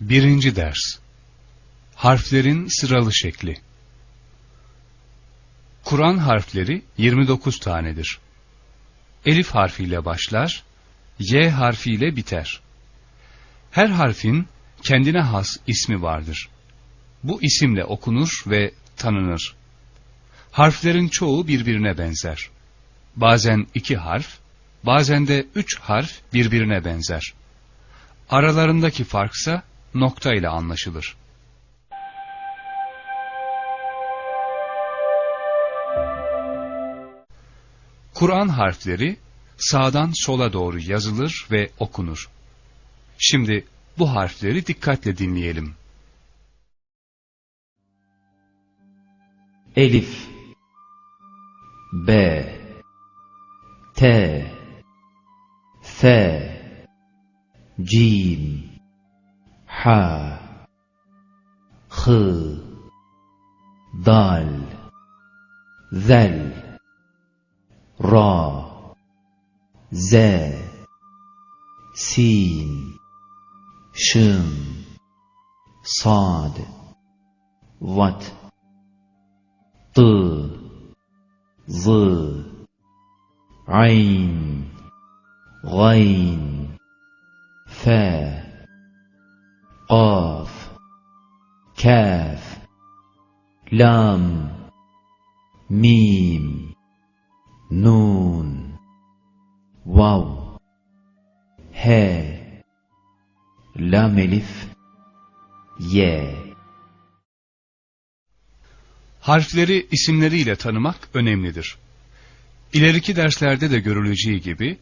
Birinci ders Harflerin sıralı şekli Kur'an harfleri 29 tanedir. Elif harfiyle başlar, Y harfiyle biter. Her harfin kendine has ismi vardır. Bu isimle okunur ve tanınır. Harflerin çoğu birbirine benzer. Bazen iki harf, bazen de üç harf birbirine benzer. Aralarındaki farksa nokta ile anlaşılır. Kur'an harfleri sağdan sola doğru yazılır ve okunur. Şimdi bu harfleri dikkatle dinleyelim. Elif B T F Cim Ha Hı Dal Zel Ra Z Sin Şın Sad Vat T Z Ayn Gayn F. Qaf Kaf Lam. Mim. Nun. Vav. He Lam Elif. Y. Harfleri isimleriyle tanımak önemlidir. İleriki derslerde de görüleceği gibi,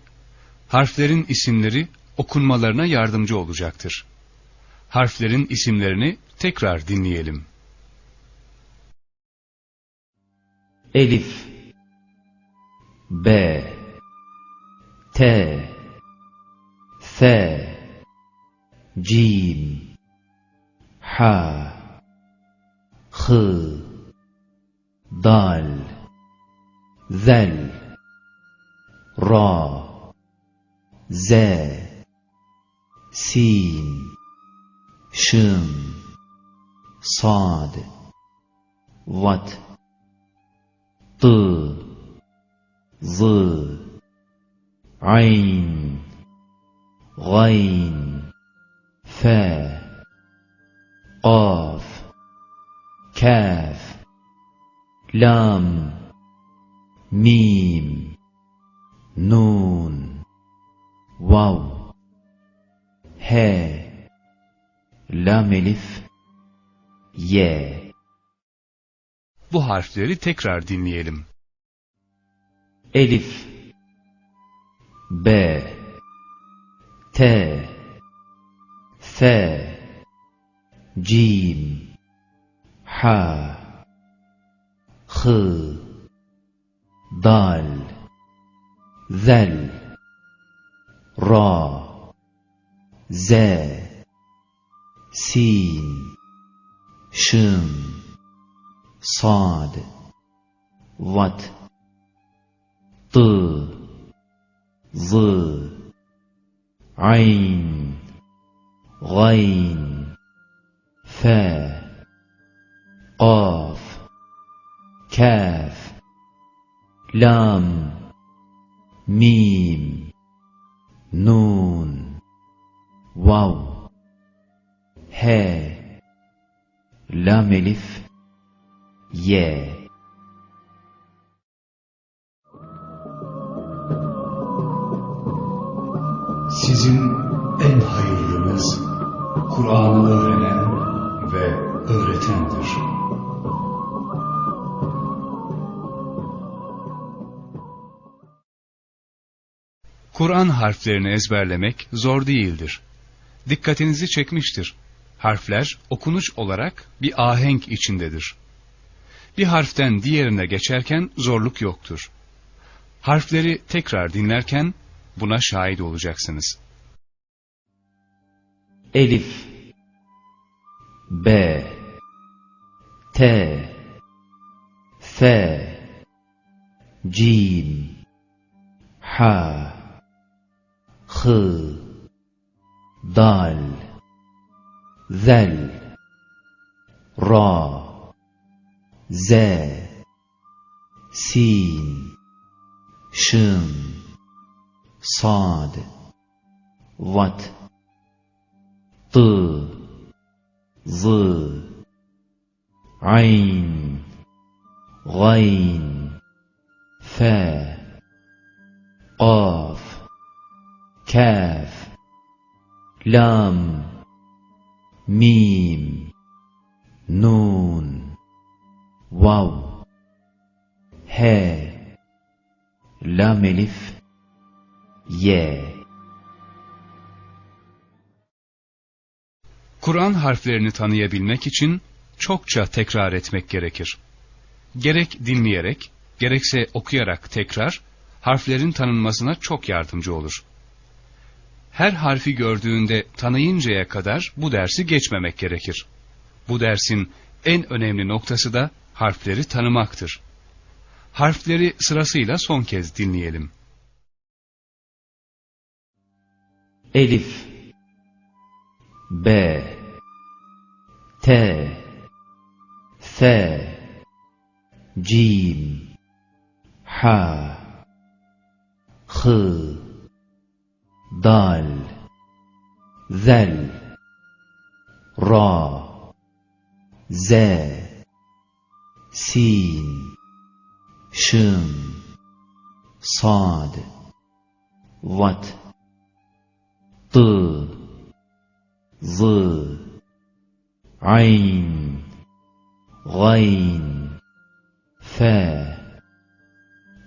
harflerin isimleri okunmalarına yardımcı olacaktır. Harflerin isimlerini tekrar dinleyelim. Elif B T F Cim Ha Hı Dal Zel Ra Z Sin Şın Sad Vat T Z Ayn Gayn F Qaf Kaf Lam Mim Nun Vav He. Lam Elif. Y Bu harfleri tekrar dinleyelim. Elif. B. T. F. Cim. Ha Hı Dal. Zel. Ra Z Sin Şın Sad Vat T Z Ayn Gayn F Qaf Kaf Lam Mim Nun Vav He Lam Elif Y Sizin en hayırlınız Kur'an'ı öğrenen ve öğretendir. Kur'an harflerini ezberlemek zor değildir. Dikkatinizi çekmiştir. Harfler okunuş olarak bir ahenk içindedir. Bir harften diğerine geçerken zorluk yoktur. Harfleri tekrar dinlerken buna şahit olacaksınız. Elif B T F Cim Ha Hı ضال ذل را ز سين شم صاد ضت ط ظ عين غين ف قاف كاف. Lam Mim Nun Vav He Lam Elif Ye Kur'an harflerini tanıyabilmek için çokça tekrar etmek gerekir. Gerek dinleyerek, gerekse okuyarak tekrar, harflerin tanınmasına çok yardımcı olur her harfi gördüğünde tanıyıncaya kadar bu dersi geçmemek gerekir. Bu dersin en önemli noktası da harfleri tanımaktır. Harfleri sırasıyla son kez dinleyelim. Elif. B. T. S Cim. Ha H. Dal. ذل را ز سين شن صاد وت ط ظ عين غين فا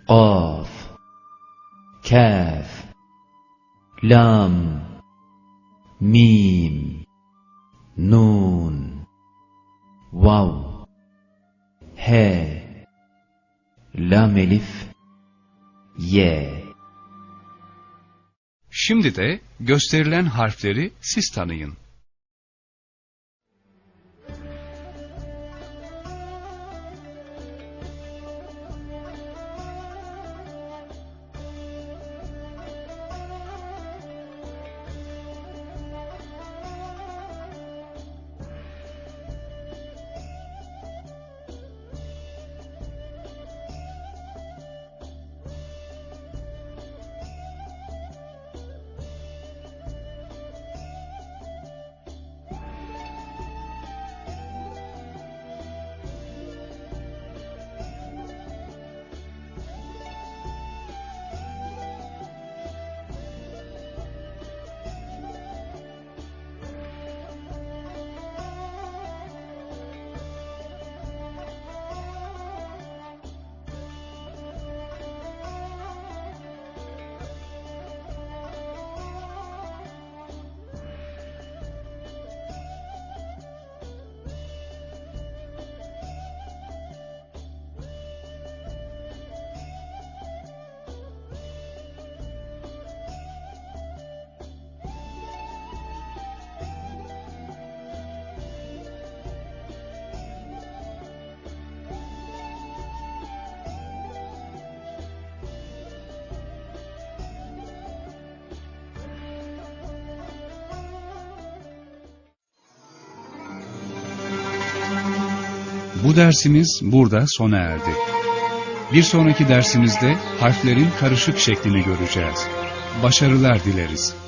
قاف كاف لام Mim. Nun. Vav. He Lam Elif. Ye Şimdi de gösterilen harfleri siz tanıyın. Bu dersimiz burada sona erdi. Bir sonraki dersimizde harflerin karışık şeklini göreceğiz. Başarılar dileriz.